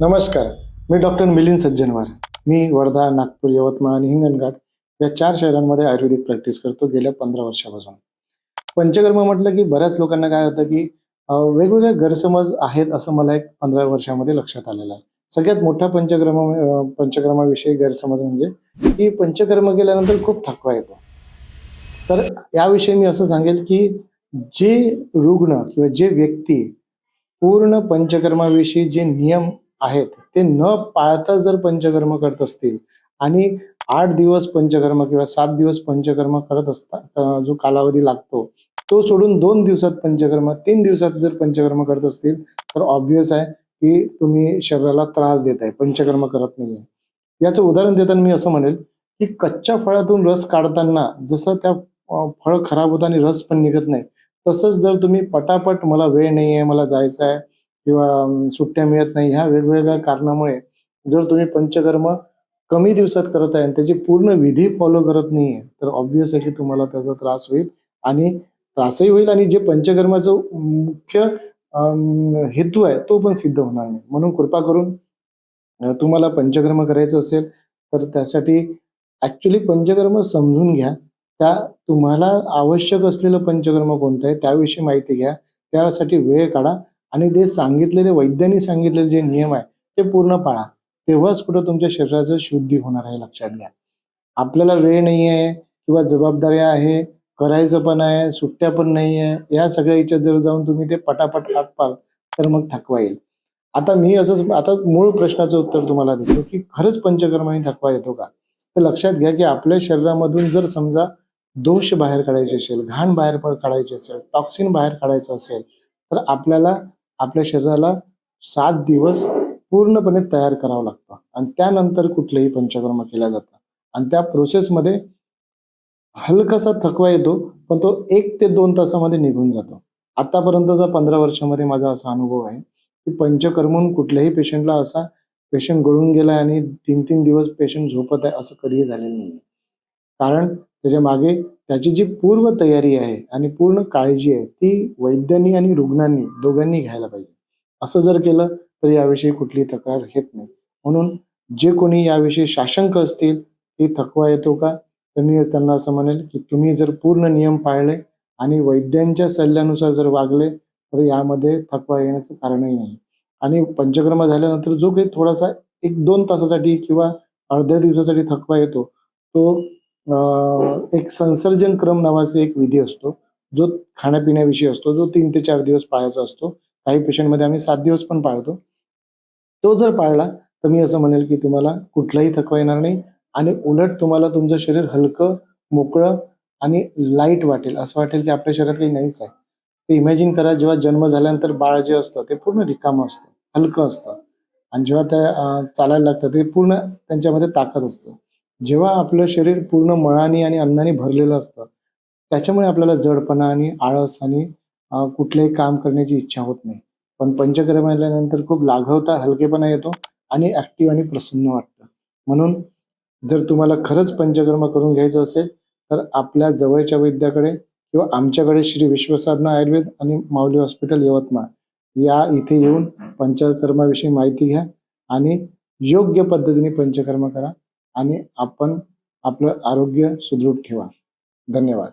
नमस्कार. मी डॉक्टर मिलिंद सज्जनवार. मी वर्धा नागपूर यवतमाळ आणि हिंगणघाट या चार शहरांमध्ये आयुर्वेदिक प्रॅक्टिस करतो गेल्या पंधरा वर्षापासून. पंचकर्म म्हटलं की बऱ्याच लोकांना काय होतं की वेगवेगळे गैरसमज आहेत असं मला एक पंधरा वर्षामध्ये लक्षात आलेलं आहे. सगळ्यात मोठा पंचकर्म पंचकर्माविषयी गैरसमज म्हणजे की पंचकर्म केल्यानंतर खूप थकवा येतो. तर याविषयी मी असं सांगेल की जे रुग्ण किंवा जे व्यक्ती पूर्ण पंचकर्माविषयी जे नियम आहेत. ते न पाळता जर पंचकर्म करत असतील आणि आठ दिवस पंचकर्म किंवा सात दिवस पंचकर्म करत असता जो कालावधी लागतो तो सोडून दोन दिवसात पंचकर्म तीन दिवसात जर पंचकर्म करत असतील तर ऑब्विस आहे की तुम्ही शरीराला त्रास देत आहे पंचकर्म करत नाहीये. याचं उदाहरण देताना मी असं म्हणेल की कच्च्या फळातून रस काढताना जसं त्या फळ खराब होतं आणि रस पण निघत नाही तसंच जर तुम्ही पटापट मला वेळ नाही आहे मला जायचं आहे किंवा सुट्ट्या मिळत नाही ह्या वेगवेगळ्या कारणामुळे जर तुम्ही पंचकर्म कमी दिवसात करत आहे आणि त्याची पूर्ण विधी फॉलो करत नाहीये तर ऑब्विस आहे की तुम्हाला त्याचा त्रास होईल आणि त्रासही होईल आणि जे पंचकर्माचं मुख्य हेतू आहे तो पण सिद्ध होणार नाही. म्हणून कृपा करून तुम्हाला पंचकर्म करायचं असेल तर त्यासाठी ऍक्च्युली पंचकर्म समजून घ्या. त्या तुम्हाला आवश्यक असलेलं पंचकर्म कोणतं आहे त्याविषयी माहिती घ्या. त्यासाठी वेळ काढा. आणि ते सांगितलेले वैद्यांनी सांगितलेले जे नियम आहे ते पूर्ण पाळा. तेव्हाच कुठं तुमच्या शरीराचं शुद्धी होणार आहे लक्षात घ्या. आपल्याला वेळ नाही आहे किंवा जबाबदाऱ्या आहे करायचं पण आहे सुट्ट्या पण नाही आहे या सगळ्या याच्यात जर जाऊन तुम्ही ते पटापट आटपाल तर मग थकवा येईल. आता मी असंच आता मूळ प्रश्नाचं उत्तर तुम्हाला देतो की खरंच पंचकर्माने थकवा येतो का? तर लक्षात घ्या की आपल्या शरीरामधून जर समजा दोष बाहेर काढायचे असेल घाण बाहेर काढायचे असेल टॉक्सिन बाहेर काढायचं असेल तर आपल्याला आपल्या शरीराला सात दिवस पूर्णपणे तयार करावं लागतं. आणि त्यानंतर कुठलंही पंचकर्म केल्या जातं आणि त्या प्रोसेसमध्ये हलकासा थकवा येतो पण तो एक ते दोन तासामध्ये निघून जातो. आतापर्यंतचा पंधरा वर्षामध्ये माझा असा अनुभव आहे की पंचकर्मून कुठल्याही पेशंटला असा पेशंट गळून गेला आणि तीन तीन दिवस पेशंट झोपत आहे असं कधीही झालेलं नाही कारण त्याच्यामागे त्याची जी पूर्व तयारी आहे आणि पूर्ण काळजी आहे ती वैद्यांनी आणि रुग्णांनी दोघांनी घ्यायला पाहिजे. असं जर केलं तर याविषयी कुठलीही तक्रार येत नाही. म्हणून जे कोणी याविषयी साशंक असतील की थकवा येतो का तर मी त्यांना असं म्हणेल की तुम्ही जर पूर्ण नियम पाळले आणि वैद्यांच्या सल्ल्यानुसार जर वागले तर यामध्ये थकवा येण्याचं कारणही नाही. आणि पंचकर्म झाल्यानंतर जो काही थोडासा एक दोन तासासाठी किंवा अर्ध्या दिवसासाठी थकवा येतो तो एक संसर्जन क्रम नावाचा एक विधी असतो. जो खाण्यापिण्याविषयी असतो जो तीन ते चार दिवस पाळायचा असतो. काही पेशंटमध्ये आम्ही सात दिवस पण पाळतो. तो जर पाळला तर मी असं म्हणेल की तुम्हाला कुठलाही थकवा येणार नाही आणि उलट तुम्हाला तुमचं शरीर हलकं मोकळं आणि लाइट वाटेल. असं वाटेल की आपल्या शरीरात काही नाहीच आहे. ते इमॅजिन करा जेव्हा जन्म झाल्यानंतर बाळ जे असतं ते पूर्ण रिकामं असतं हलकं असतं. आणि जेव्हा त्या चालायला लागतं ते पूर्ण त्यांच्यामध्ये ताकद असतं. जेव्हा आपलं शरीर पूर्ण मळाने आणि अन्नाने भरलेलं असतं त्याच्यामुळे आपल्याला जडपणा आणि आळस आणि कुठलंही काम करण्याची इच्छा होत नाही. पण पंचकर्म आल्यानंतर खूप लाघवता हलकेपणा येतो आणि ऍक्टिव्ह आणि प्रसन्न वाटतं. म्हणून जर तुम्हाला खरंच पंचकर्म करून घ्यायचं असेल तर आपल्या जवळच्या वैद्याकडे किंवा आमच्याकडे श्री विश्वसाधना आयुर्वेद आणि माऊली हॉस्पिटल यवतमाळ या इथे येऊन पंचकर्माविषयी माहिती घ्या आणि योग्य पद्धतीने पंचकर्म करा. आणि आपण आपलं आरोग्य सुदृढ ठेवा. धन्यवाद.